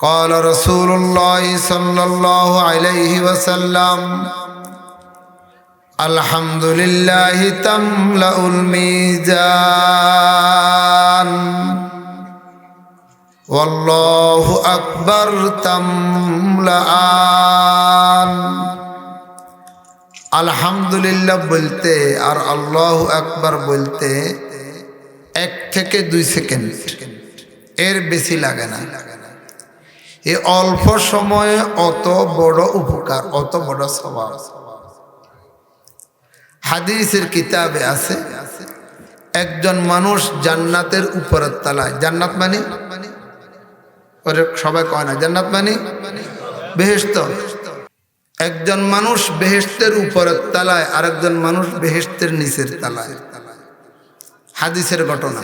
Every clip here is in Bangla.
قال رسول الله صلى الله عليه وسلم الحمد لله تملأ الميزان والله أكبر تملأان আলহামদুলিল্লাহ বলতে আর আল্লাহ আকবার বলতে এক থেকে দুই সেকেন্ড এর বেশি লাগে না এই অল্প সময়ে অত বড় উপকার, অত বড় স্বভাব হাদিসের কিতাবে আছে, একজন মানুষ জান্নাতের উপরের তালায়, জান্নাত মানে? ওরে সবাই কয় না, জান্নাত মানে? বেহেস্ত একজন মানুষ বেহেস্তের উপরের তালায়, আরেকজন মানুষ বেহেস্তের নিচের তালায়। হাদিসের ঘটনা।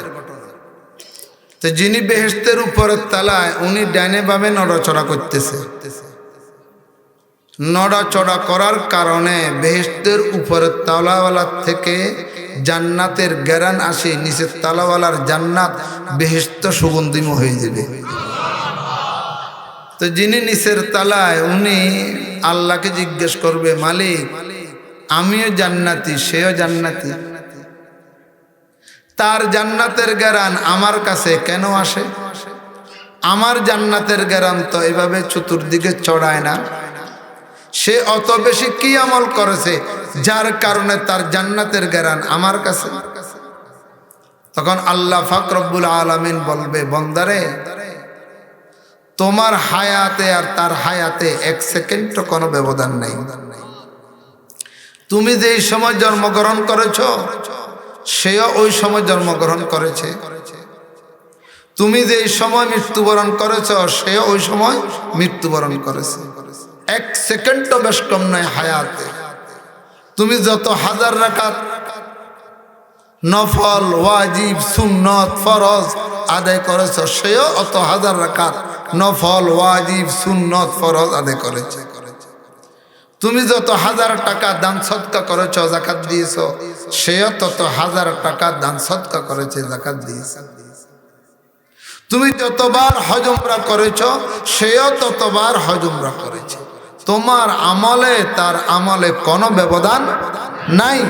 তো যিনি বেহেস্তের উপরের তালায়, উনি ডাইনে বামে নড়াচড়া করতেছে। নড়াচড়া করার কারণে বেহেস্তের উপরের তালাওয়ালার থেকে জান্নাতের জ্ঞান আসে নিচের তালাওয়ালার জান্নাত বেহেস্ত সুগন্ধিম হয়ে যাবে। তো যিনি নিচের তালায়, উনি আল্লাহকে জিজ্ঞেস করবে, মালিক, আমিও জান্নাতি, সেও জান্নাতি। তার জান্নাতের জ্ঞান আমার কাছে কেন আসে? আমার জান্নাতের জ্ঞান তো এভাবে চতুর্দিকে চড়ায় না। সে অত বেশি কি আমল করেছে? যার কারণে তার জান্নাতের জ্ঞান আমার কাছে। তখন আল্লাহ ফাকরবুল আলমিন বলবে, বন্দারে, তোমার হায়াতে আর তার হায়াতে এক সেকেন্ডও কোনো ব্যবধান নেই। তুমি যে সময় জন্মগ্রহণ করেছ সেও ওই সময় জন্মগ্রহণ করেছে। তুমি যে সময় মৃত্যুবরণ করেছ, সেও ওই সময় মৃত্যুবরণ করেছে। এক সেকেন্ডও বেশ কম নয় হায়াতে। তুমি যত হাজার রাকাত নফল, ওয়াজিব, সুন্নত, ফরজ আদায় করেছ, সেও অত হাজার রাকাত নফল, ওয়াজিব, সুন্নত, ফরজ আদায় করেছে। তুমি যত হাজার টাকা দান সৎকা করেছ, জাকাত দিয়েছ সেও তত হাজার টাকা দান সৎকা করেছে, জাকাত দিয়েছে। তুমি যতবার হজমরা করেছ, সেও ততবার হজমরা করেছে। তোমার আমলে, তার আমলে কোনো ব্যবধান নাই।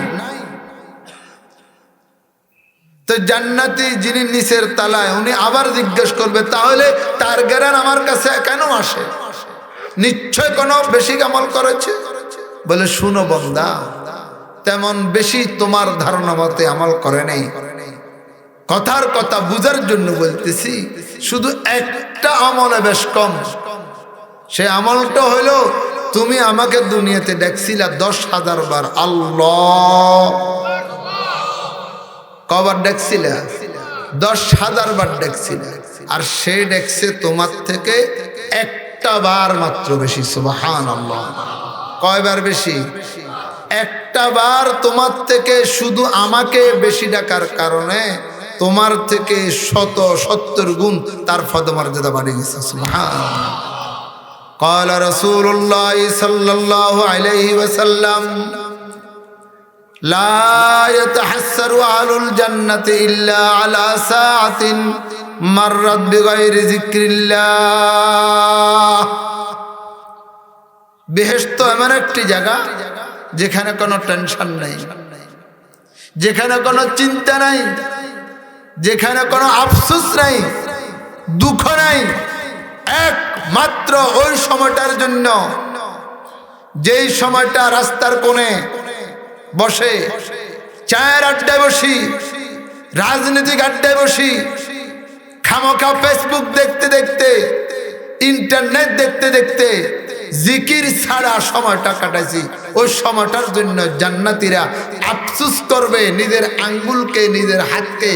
তো জান্নাতি যিনি নিচের তালায়, উনি আবার জিজ্ঞেস করবে, তাহলে তার জ্ঞান আমার কাছে কেন আসে? নিশ্চয় কোনো বেশি আমল করেছে? বলে, শুনো বন্দা তেমন বেশি তোমার ধারণা মতে আমল করে নেই। কথার কথা বুঝার জন্য বলতেছি, শুধু একটা আমলে বেশ কম। সে আমলটা হইল তুমি আমাকে দুনিয়াতে দেখছিলা দশ হাজার বার, আল্লাহ। কবার ডেকছিলে দশ হাজার বার ডেকছিলে আর সে ডেকছে তোমার থেকে একটা বার মাত্র বেশি সুবাহান আল্লাহ কয়বার বেশি? একটা বার তোমার থেকে শুধু আমাকে বেশি ডাকার কারণে তোমার থেকে শত সত্তর গুণ তার পদমর্যাদা বাড়ি গেছে সুবহান قال رسول الله صلى الله عليه وسلم لا يتحسر أهل الجنة إلا على ساعة مرت بغير ذكر الله বেহেস্ত এমন একটি জায়গা যেখানে কোনো টেনশন নেই, যেখানে কোনো চিন্তা নাই, যেখানে কোনো আফসোস নাই, দুঃখ নাই, একমাত্র ওই সময়টার জন্য যেই সময়টা রাস্তার কোণে বসে, চায়ের আড্ডায় বসি, রাজনীতিক আড্ডায় বসি, খামোখা ফেসবুক দেখতে দেখতে ইন্টারনেট দেখতে দেখতে, জিকির ছাড়া সময়টা কাটাইছি। ওই সময়টার জন্য জান্নাতিরা আফসুস করবে, নিজের আঙ্গুলকে, নিজের হাতকে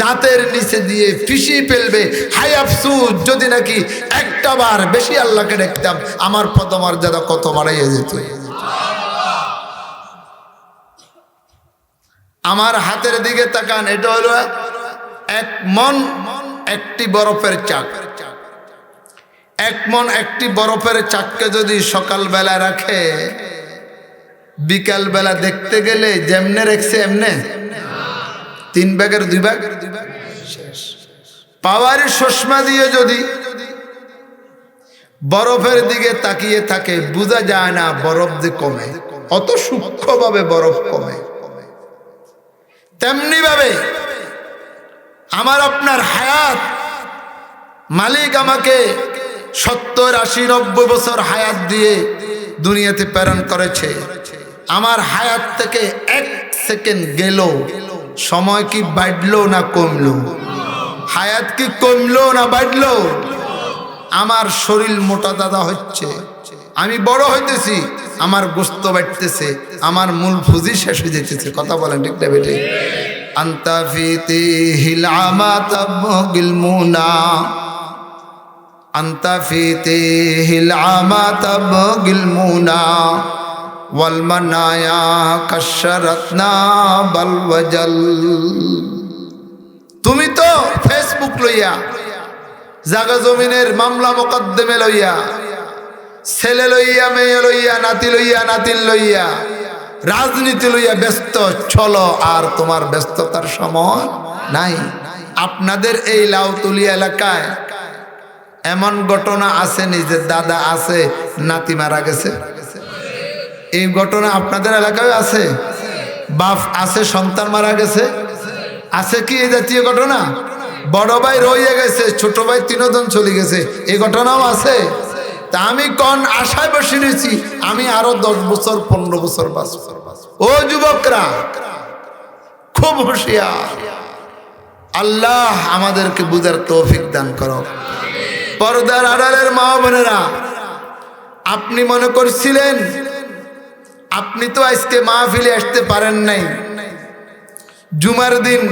দাঁতের নিচে দিয়ে ফিসি ফেলবে। হাই আফসুস, যদি নাকি একটা বার বেশি আল্লাহকে দেখতাম, আমার পদমর্যাদা কত বাড়াইয়া যেত। আমার হাতের দিকে তাকান, এটা হলো এক মন, একটি বরফের চাক। এক মন, একটি বরফের চাককে যদি সকালবেলা রাখে বিকাল বেলা দেখতে গেলে যেমনে রেখছে এমনে। তিন ব্যাগের দুই ব্যাগ। পাওয়ারি চশমা দিয়ে যদি বরফের দিকে তাকিয়ে থাকে, বোঝা যায় না বরফ যে কমে। অত সূক্ষ্মভাবে বরফ কমে। তেমনি ভাবে আমার আপনার হায়াত, মালিক আমাকে সত্তর আশি নব্বই বছর হায়াত দিয়ে দুনিয়াতে প্রেরণ করেছে। আমার হায়াত থেকে এক সেকেন্ড গেল। সময় কি বাড়লো না কমলো? হায়াত কি কমলো না বাড়লো? আমার শরীর মোটা দাদা হচ্ছে। আমি বড় হইতেছি, আমার গোস্ত বাড়তেছে, আমার মূল ফুজি শেষ হয়ে যেতেছে কথা বলেন ঠিক না বেটে আন্তাফিতে হিলামা আন্তাফিতে হিলামা তাবগিল মুনা। والمنايا كشرتنا بل وجل তুমি তো ফেসবুক লইয়া জাগা জমিনের মামলা মোকদ্দমে লইয়া ছেলে লইয়া মেয়ে লইয়া নাতি লইয়া নাতিল লইয়া রাজনীতি লইয়া ব্যস্ত চলো আর তোমার ব্যস্ততার সময় নাই আপনাদের এই লাউতুলিয়া এলাকায় এমন ঘটনা আছে নিজের দাদা আছে নাতি মারা গেছে এই ঘটনা আপনাদের এলাকায় আছে? বাপ আছে, সন্তান মারা গেছে। আছে কি এই জাতীয় ঘটনা? বড় ভাই রইয়া গেছে, ছোট ভাই তিনজন চলে গেছে। এই ঘটনাও আছে? তা আমি কন আশায় বসে নিয়েছি আমি আরও দশ বছর, পনেরো বছর পাঁচ বাঁচব। ও যুবকরা, খুব হুঁশিয়ার। আল্লাহ আমাদেরকে বুঝার তৌফিক দান করো। পর্দার আড়ালের মা বোনেরা আপনি মনে করছিলেন আপনি তো আজকে মাহফিলে আসতে পারেন নাই। জুমার দিন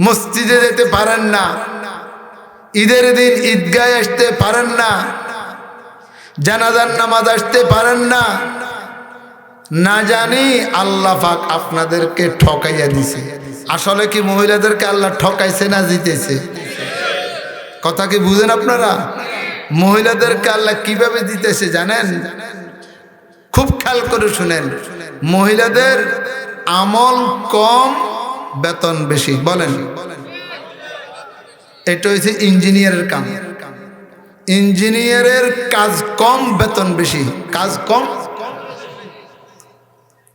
মসজিদে যেতে পারেন না। ঈদের দিন ঈদগায় আসতে পারেন না। জানাজার নামাজ আসতে পারেন না। না জানি আল্লাহ পাক আপনাদেরকে ঠকাইয়া দিছে। আসলে কি মহিলাদেরকে আল্লাহ ঠকাইছে না জিতেছে? কথা কি বুঝেন আপনারা? মহিলাদেরকে আল্লাহ কীভাবে দিতেছে জানেন? খুব খেয়াল করে শুনেন, মহিলাদের আমল কম, বেতন বেশি, বলেন। এটা হচ্ছে ইঞ্জিনিয়ারের কাম। ইঞ্জিনিয়ারের কাজ কম, বেতন বেশি। কাজ কম?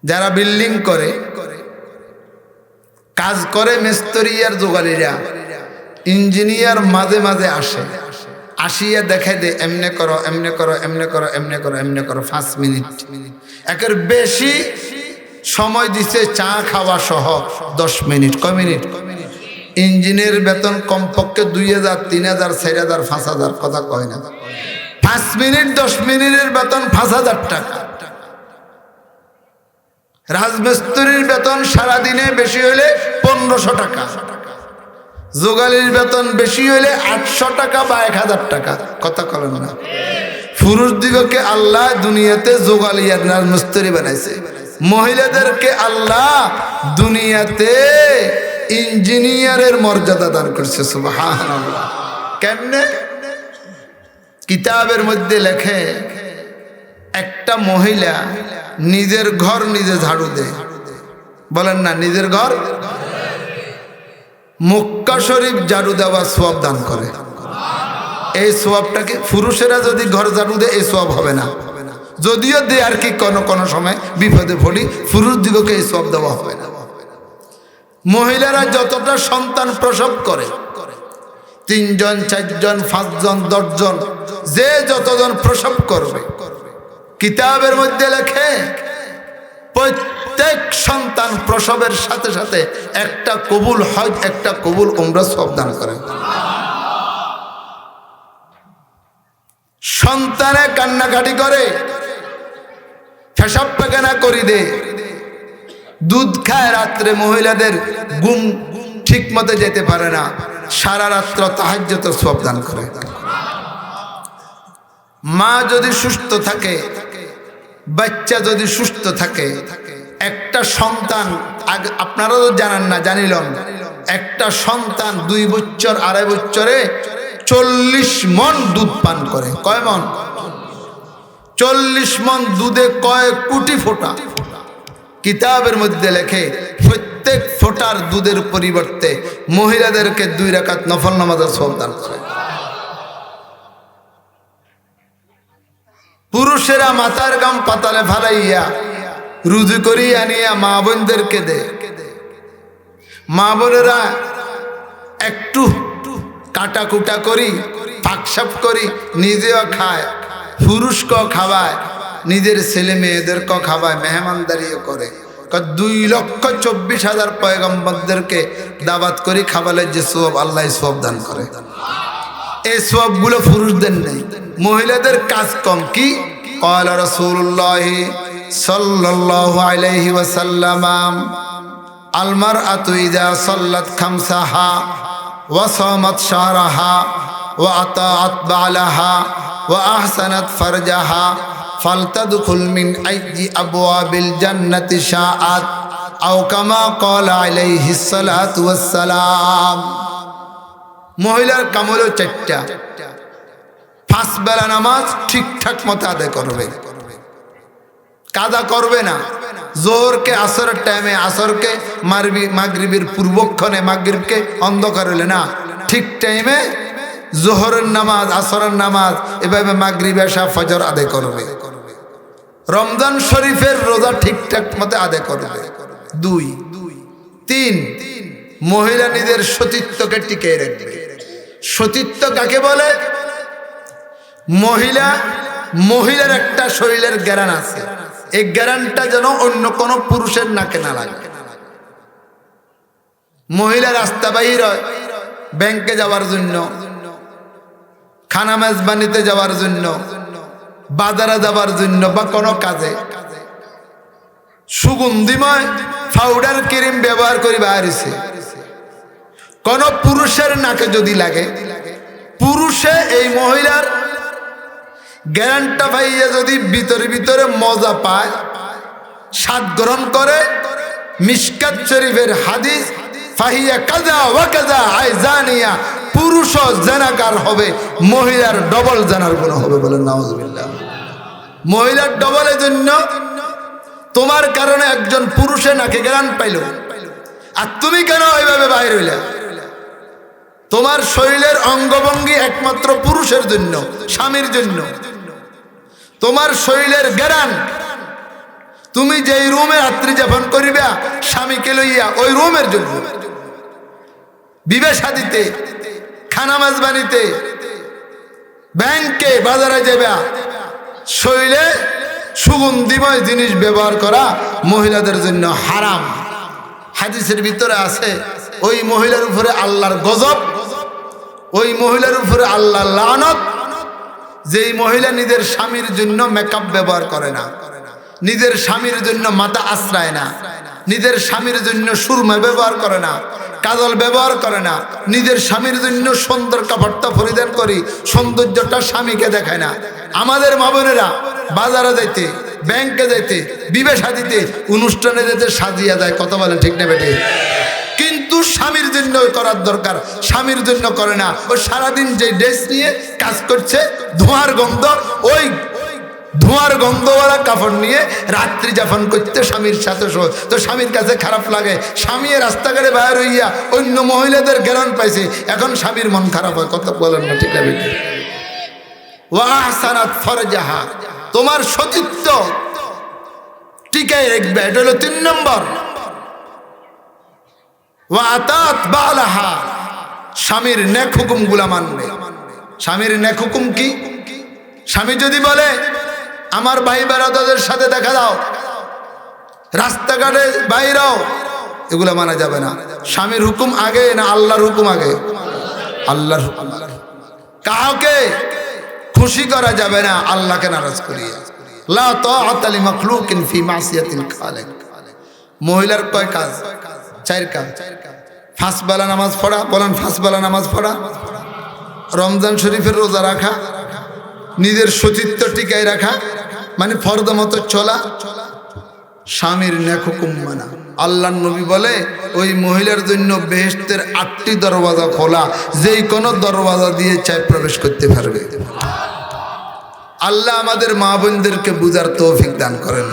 যারা বিল্ডিং করে, কাজ করে মিস্ত্রি আর জোগালিরা ইঞ্জিনিয়ার মাঝে মাঝে আসে। আসিয়া দেখাই দে, এমনে করো এমনে করো এমনে করো এমনে করো এমনে করো, পাঁচ মিনিট। একের বেশি সময় দিছে চা খাওয়া সহ দশ মিনিট। ক মিনিট? ইঞ্জিনের বেতন কমপক্ষে দুই হাজার, তিন হাজার, চার হাজার, পাঁচ হাজার, কথা কয় না। পাঁচ মিনিট, দশ মিনিটের বেতন পাঁচ হাজার টাকা। রাজমিস্ত্রির বেতন সারাদিনে বেশি হলে পনেরোশো টাকা। যোগালির বেতন বেশি হইলে আটশো টাকা বা এক হাজার টাকা। কথা কলেন না। পুরুষ দিগকে আল্লাহ দুনিয়াতে যোগালিয়ার রাজমিস্ত্রি বানাইছে। মহিলাদেরকে আল্লাহ দুনিয়াতে ইঞ্জিনিয়ারের মর্যাদা দান করছে কেমনে? কিতাবের মধ্যে লেখে, একটা মহিলা নিজের ঘর নিজে ঝাড়ু দেয়। বলেন না, নিজের ঘর? মক্কা শরীফ ঝাড়ু দেওয়া সোয়াব দান করে। এই সোয়াবটাকে পুরুষেরা যদি ঘর ঝাড়ু দেয়, এই সোয়াব হবে না। যদিও দে আর কি কোনো কোনো সময় বিপদে পড়ি, পুরুষ দিগকে এই সোয়াব দেওয়া হবে না। মহিলারা যতটা সন্তান প্রসব করে, তিনজন, চারজন, পাঁচজন, দশজন, যে যতজন প্রসব করবে, কিতাবের মধ্যে লেখে প্রত্যেক সন্তান প্রসবের সাথে সাথে একটা কবুল হজ, একটা কবুল উমরা সব দান করে। সন্তানে কান্নাকাটি করে ফেসব পায়খানা করি দে, দুধ খায় রাত্রে মহিলাদের গুম ঠিক মতো যেতে পারে না, সারা রাত্র তাহাজ্যত সব দান করে। মা যদি সুস্থ থাকে, বাচ্চা যদি সুস্থ থাকে একটা সন্তান আপনারা তো জানেন না, জানিলাম। একটা সন্তান দুই বছর, আড়াই বছরে চল্লিশ মন দুধ পান করে। কয় মন চল্লিশ মন দুধে কয় কোটি ফোটা? কিতাবের মধ্যে লেখে, প্রত্যেক ফোটার দুধের পরিবর্তে মহিলাদেরকে দুই রাকাত নফল নামাজের সব দান করে। পুরুষেরা মাথার গাম পাতালে ফালাইয়া রুজু করি আনিয়া মা বোনদেরকে দে। মা বোনেরা একটু কাটা কুটা করি পাকসাপ করি, নিজেও খায়, পুরুষকেও খাওয়ায়, নিজের ছেলে মেয়েদেরকেও খাওয়ায়, মেহমানদারিও করে। দুই লক্ষ চব্বিশ হাজার পয়গম্বরদেরকে দাবাত করি খাবালের যে সব আল্লাহ সব দান করে। এই সবগুলো পুরুষদের নেই, মহিলাদের কাজ কম। কি? সাল্লাল্লাহু আলাইহি ওয়াসাল্লাম আলমার আতু ইদা খামসাহা ওয়া সামাত শাহরাহা ওয়া আতাআত বালাহা ওয়া আহসানাত ফারজাহা, ফালতাদখুল মিন আইজি আবওয়াবিল জান্নাতি শাআত আও কামা ক্বালা আলাইহি সালাতু ওয়াসসালাম। মহিলার কামল চারটা। ফাঁস বেলা নামাজ ঠিকঠাক মতো আদায় করবে। কাদা করবে না। জোরকে আসরের টাইমে আসরকে মারবি মাগরিবের পূর্বক্ষণে, মাগরিবকে অন্ধকার হলে না। ঠিক টাইমে জোহরের নামাজ, আসরের নামাজ, এভাবে মাগরিব এসা ফজর আদায় করবে। রমজান শরীফের রোজা ঠিকঠাক মতে আদায় করবে। দুই। তিন। মহিলা নিজের সতীত্বকে টিকে রাখবে। সতীত্ব কাকে বলে? মহিলা, মহিলার একটা শরীরের জ্ঞান আছে। এই জ্ঞানটা যেন অন্য কোনো পুরুষের নাকে না লাগে। মহিলা রাস্তা বাহির ব্যাংকে যাওয়ার জন্য খানা মেজবানিতে যাওয়ার জন্য, বাজারে যাওয়ার জন্য বা কোনো কাজে। সুগন্ধিময় পাউডার ক্রিম ব্যবহার করি বাহারিছে কোন পুরুষের নাকে যদি লাগে, পুরুষে এই মহিলার জ্ঞানটা পাইয়া যদি ভিতরে ভিতরে মজা পায়, স্বাদ গ্রহণ করে মিসকাত শরীফের হাদিস, ফাহিয়া কাজা ওয়া কাজা আই জানিয়া পুরুষ জানাকার হবে, মহিলার ডবল জানার গুণ হবে বলেন নাউজুবিল্লাহ। মহিলার ডবলের জন্য তোমার কারণে একজন পুরুষে নাকে জ্ঞান পাইল। আর তুমি কেন ওইভাবে বাইরে হইলা? তোমার শরীরের অঙ্গভঙ্গি একমাত্র পুরুষের জন্য, স্বামীর জন্য। তোমার শরীরের জ্ঞান তুমি যেই রুমে রাত্রি যাপন করিবা, স্বামীকে লইয়া ওই রুমের জন্য। বিবে দিতে খানা মাছ বানিতে ব্যাংকে বাজারে যাবা শরীরে সুগন্ধিময় জিনিস ব্যবহার করা মহিলাদের জন্য হারাম। হাদিসের ভিতরে আছে, ওই মহিলার উপরে আল্লাহর গজব, ওই মহিলার উপরে আল্লাহ লানত যেই মহিলা নিজের স্বামীর জন্য মেকআপ ব্যবহার করে না, নিজের স্বামীর জন্য মাথা আশ্রায় না, নিজের স্বামীর জন্য সুরমা ব্যবহার করে না, কাজল ব্যবহার করে না, নিজের স্বামীর জন্য সুন্দর কাপড়টা পরিধান করি, সৌন্দর্যটা স্বামীকে দেখায় না। আমাদের মা বোনেরা বাজারে যাইতে ব্যাংকে যাইতে বিবেশা দিতে অনুষ্ঠানে যেতে সাজিয়া যায়, কথা বলেন ঠিক না বেটে? কিন্তু স্বামীর জন্য করার দরকার। স্বামীর জন্য করে না। ও সারাদিন যে ড্রেস নিয়ে কাজ করছে, ধোঁয়ার গন্ধ, ওই ধোঁয়ার গন্ধওয়ালা কাপড় নিয়ে রাত্রি যাপন করতে স্বামীর সাথে তো স্বামীর কাছে খারাপ লাগে। স্বামী রাস্তাঘাটে বাইর হইয়া অন্য মহিলাদের জ্ঞান পাইছে। এখন স্বামীর মন খারাপ হয়। কথা বলেন না, ঠিক আছে তোমার সতীত্ব টিকায় রাখবে। এটা হলো তিন নম্বর। বালাহা। স্বামীর নেক হুকুমগুলা মানবে। স্বামীর নেক হুকুম কি? স্বামী যদি বলে, আমার ভাই বেড়াদাদের সাথে দেখা দাও। রাস্তাঘাটে বাইরাও এগুলা মানা যাবে না। স্বামীর হুকুম আগে না আল্লাহর হুকুম আগে? আল্লাহর হুকুম খুশি করা যাবে না আল্লাহকে নারাজ করিয়ে। লা মহিলার কয় কাজ? চার কাজ ফাঁস বেলা নামাজ পড়া, বলেন ফাঁস বেলা নামাজ পড়া। রমজান শরীফের রোজা রাখা, নিজের সতীত্ব টিকায় রাখা মানে ফর্দ মতো চলা, স্বামীর নেকুকুম মানা। আল্লাহ নবী বলে, ওই মহিলার জন্য বেহেস্তের আটটি দরওয়াজা খোলা, যেই কোনো দরওয়াজা দিয়ে চাই প্রবেশ করতে পারবে। আল্লাহ আমাদের মা বোনদেরকে বুঝার তৌফিক দান করেন।